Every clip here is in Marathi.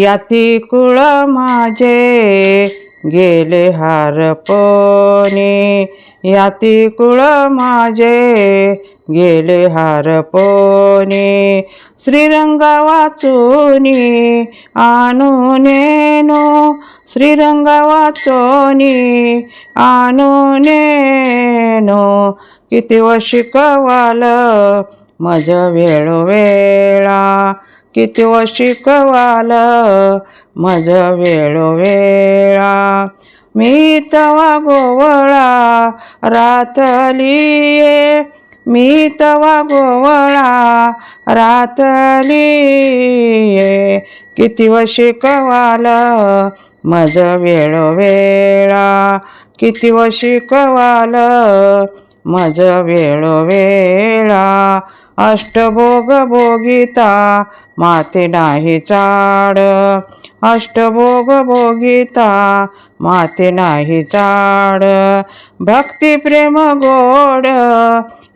याती कुळ माझे गेले हारपणी याती कुळ माझे गेले हारपणी श्रीरंगा वाचोनी आणून नेनो. श्रीरंगा वाचोनी आणून नेनो. किती व शिकवाल मज वेळोवेळा. किती व शिकवाल? मज वेळोवेळा. मी तवा गोवळा रातली मी तवा गोवळा रातली किती व शिकवाल? मज वेळोवेळा. किती व शिकवाल? मज वेळोवेळा. अष्टभोग भोगिता माते नाही चाड. अष्टभोग भोगिता माते नाही चाड. भक्ती प्रेम गोड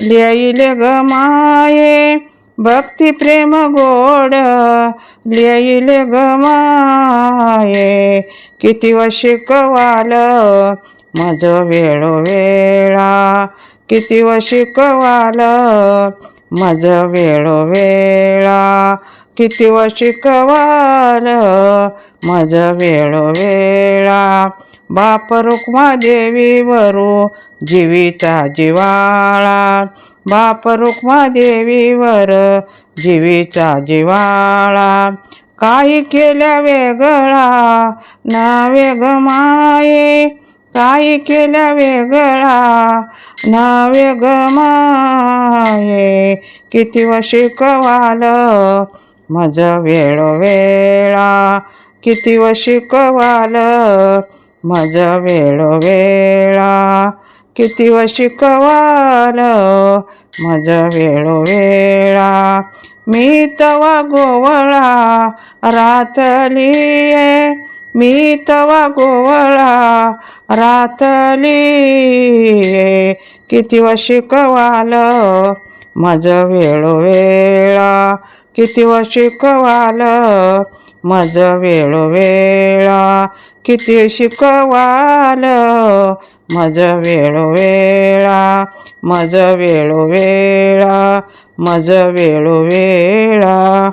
लिहिले ग माये. भक्ती प्रेम गोड लिहिले ग माये. किती व शिकवाल मज वेळोवेळा. किती व शिकवाल मज वेळोवेळा किती व शिकवाल मज वेळोवेळा बाप रुक्मा देवीवरू जीवीचा जिवाळा. बाप रुक्मा देवीवर जीवीचा जिवाळा. काही केल्या वेगळा ना वेग माये. काही केल्या वेगळा ना गमाये किती व शिकवाल मज वेळोवेळा किती व शिकवाल मज वेळोवेळा किती व शिकवाल मज वेळोवेळा मी तवा गोवळा रातलीये. मी तवा गोवळा रातलीये. किती व शिकवाल मज वेळोवेळा. किती व शिकवाल मज वेळोवेळा. किती शिकवाल मज वेळोवेळा. मज वेळोवेळा मज वेळोवेळा.